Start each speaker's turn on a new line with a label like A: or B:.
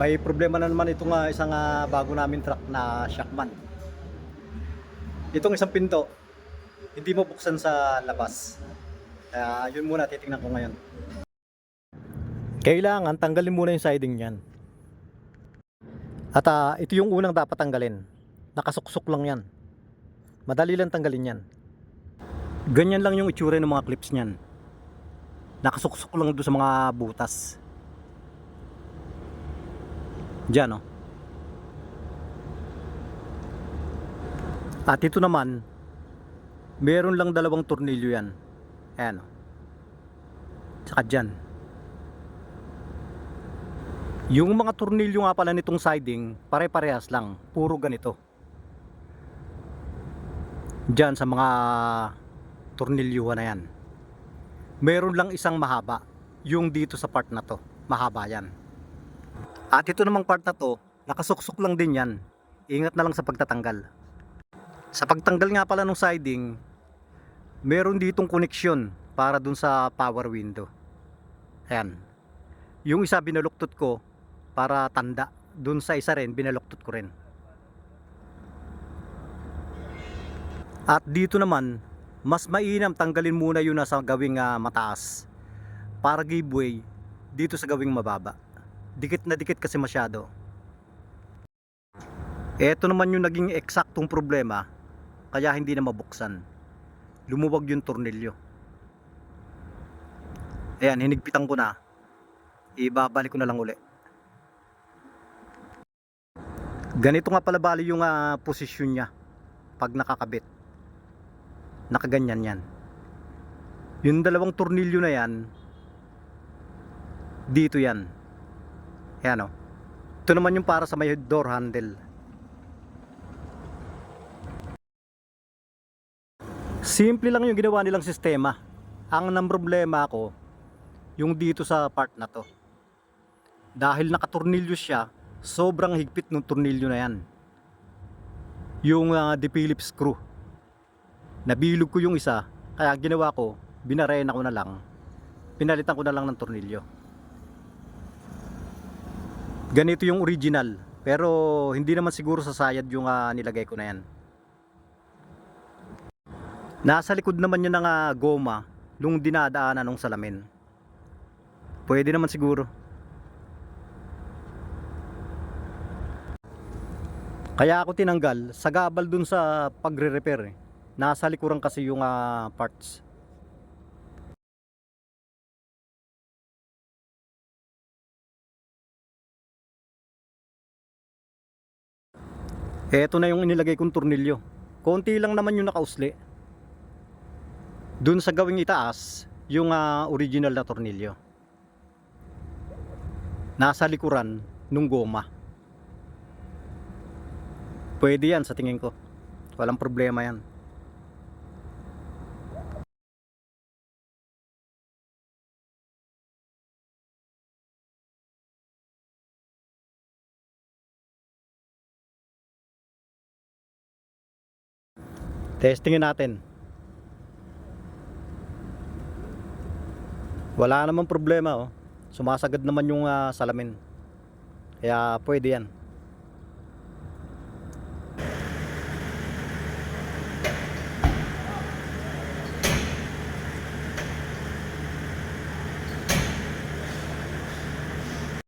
A: May problema na naman itong ah, isang ah, bago namin truck na Shockman. Itong isang pinto, hindi mo buksan sa labas. Kaya yun muna titingnan ko ngayon. Kailangan tanggalin muna yung siding niyan. At ah, ito yung unang dapat tanggalin. Nakasuksok lang yan. Madali lang tanggalin yan. Ganyan lang yung itsura ng mga clips niyan. Nakasuksok lang doon sa mga butas. Diyan oh. At ito naman, meron lang dalawang tornilyo yan. Ayan oh. Tsaka dyan. Yung mga tornilyo nga pala nitong siding, pare-parehas lang. Puro ganito. Diyan sa mga tornilyuhan na yan. Meron lang isang mahaba. Yung dito sa part na to. Mahaba yan. At ito namang part na to, nakasuksok lang din yan. Ingat na lang sa pagtatanggal. Sa pagtanggal nga pala ng siding, meron ditong koneksyon para dun sa power window. Ayan. Yung isa binaluktot ko para tanda. Dun sa isa rin, binaluktot ko rin. At dito naman, mas mainam tanggalin muna yung nasa gawing ah, mataas para giveaway dito sa gawing mababa. Dikit na dikit kasi masyado. Ito naman yung naging eksaktong problema kaya hindi na mabuksan. Lumuwag yung tornilyo. Ayan, hinigpitan ko na. Ibabalik ko na lang uli. Ganito nga pala bali yung ah, posisyon niya pag nakakabit. Nakaganyan yan. Yung dalawang tornilyo na yan, dito yan. Ayan o. Ito naman yung para sa may door handle. Simple lang yung ginawa nilang sistema. Ang nang problema ko, yung dito sa part na to. Dahil nakatornilyo siya, sobrang higpit ng tornilyo na yan. Yung uh, D-Phillips screw. Nabilog ko yung isa, kaya ginawa ko, binarena ko na lang. Pinalitan ko na lang ng tornilyo. Ganito yung original, pero hindi naman siguro sa sayad yung ah, nilagay ko na yan. Nasa likod naman yun ng ah, goma nung dinadaanan ng salamin. Pwede naman siguro. Kaya ako tinanggal sa gabal dun sa pagre-repair eh. Nasa likuran kasi yung ah, parts. Eto na yung inilagay kong tornilyo. Konti lang naman yung nakausli. Dun sa gawing itaas, yung ah, original na tornilyo. Nasa likuran nung goma. Pwede yan sa tingin ko. Walang problema yan. Testingin natin. Wala namang problema oh. Sumasagad naman yung ah, salamin. Kaya pwede yan.